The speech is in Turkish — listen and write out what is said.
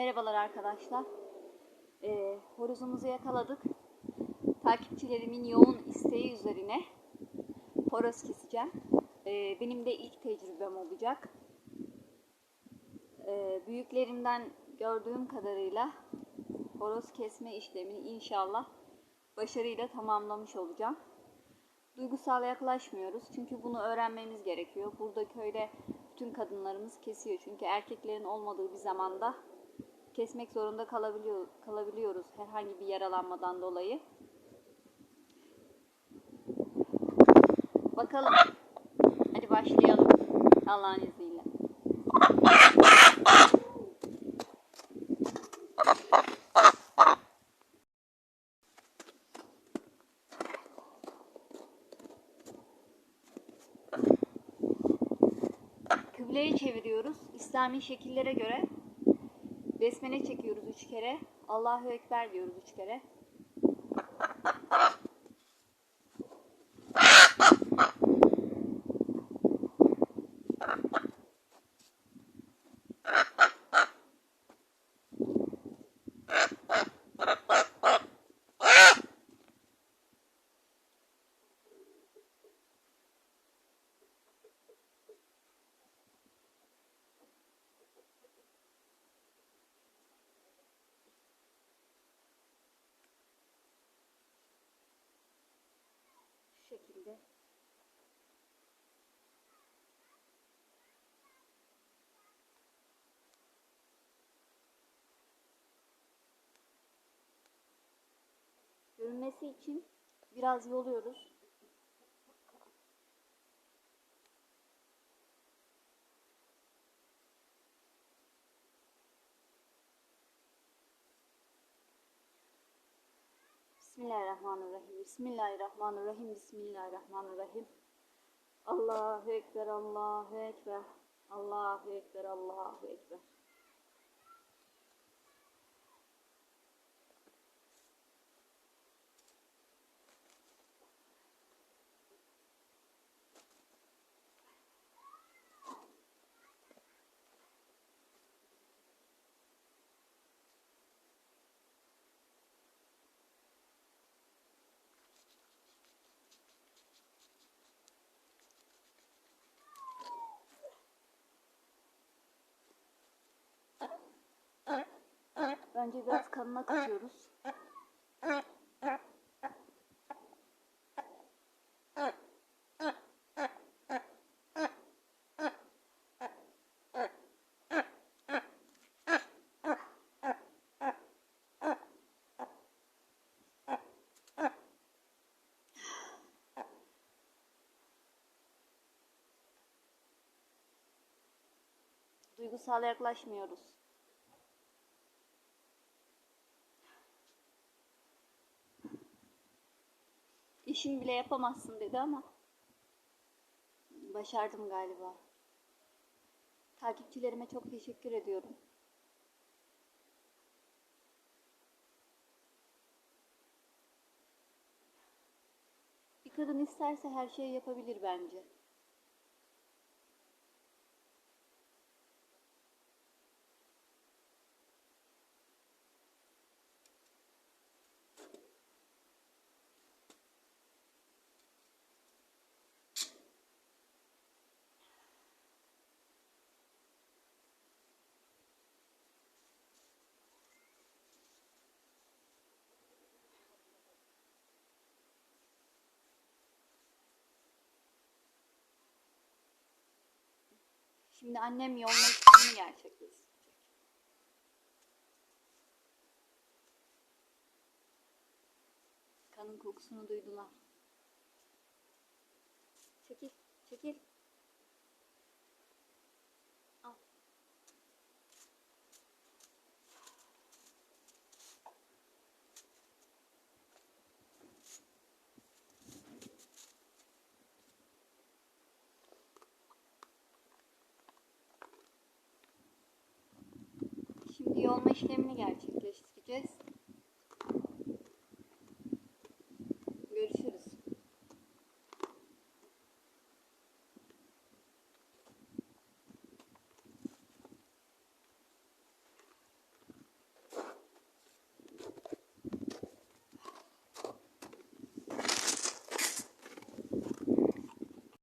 Merhabalar arkadaşlar. Ee, horozumuzu yakaladık. Takipçilerimin yoğun isteği üzerine horoz keseceğim. Ee, benim de ilk tecrübem olacak. Ee, büyüklerimden gördüğüm kadarıyla horoz kesme işlemini inşallah başarıyla tamamlamış olacağım. Duygusal yaklaşmıyoruz çünkü bunu öğrenmemiz gerekiyor. Burada köyde bütün kadınlarımız kesiyor çünkü erkeklerin olmadığı bir zamanda kesmek zorunda kalabiliyor, kalabiliyoruz herhangi bir yaralanmadan dolayı. Bakalım. Hadi başlayalım. Allah'ın izniyle. Kıbleye çeviriyoruz. İslami şekillere göre besmele çekiyoruz üç kere. Allahu Ekber diyoruz üç kere. Görünmesi için biraz yoluyoruz. Bismillahirrahmanirrahim. Bismillahirrahmanirrahim. Bismillahirrahmanirrahim. Allahu Ekber, Allahu Ekber. Allahu Ekber, Allahu Ekber. Bence biraz kanına katıyoruz. Duygusal yaklaşmıyoruz. İşin bile yapamazsın dedi ama başardım galiba. Takipçilerime çok teşekkür ediyorum. Bir kadın isterse her şeyi yapabilir bence. Şimdi annem yolma işlemini gerçekleştirecek. Kanın kokusunu duydular. Çekil, çekil. İşlemini gerçekleştireceğiz.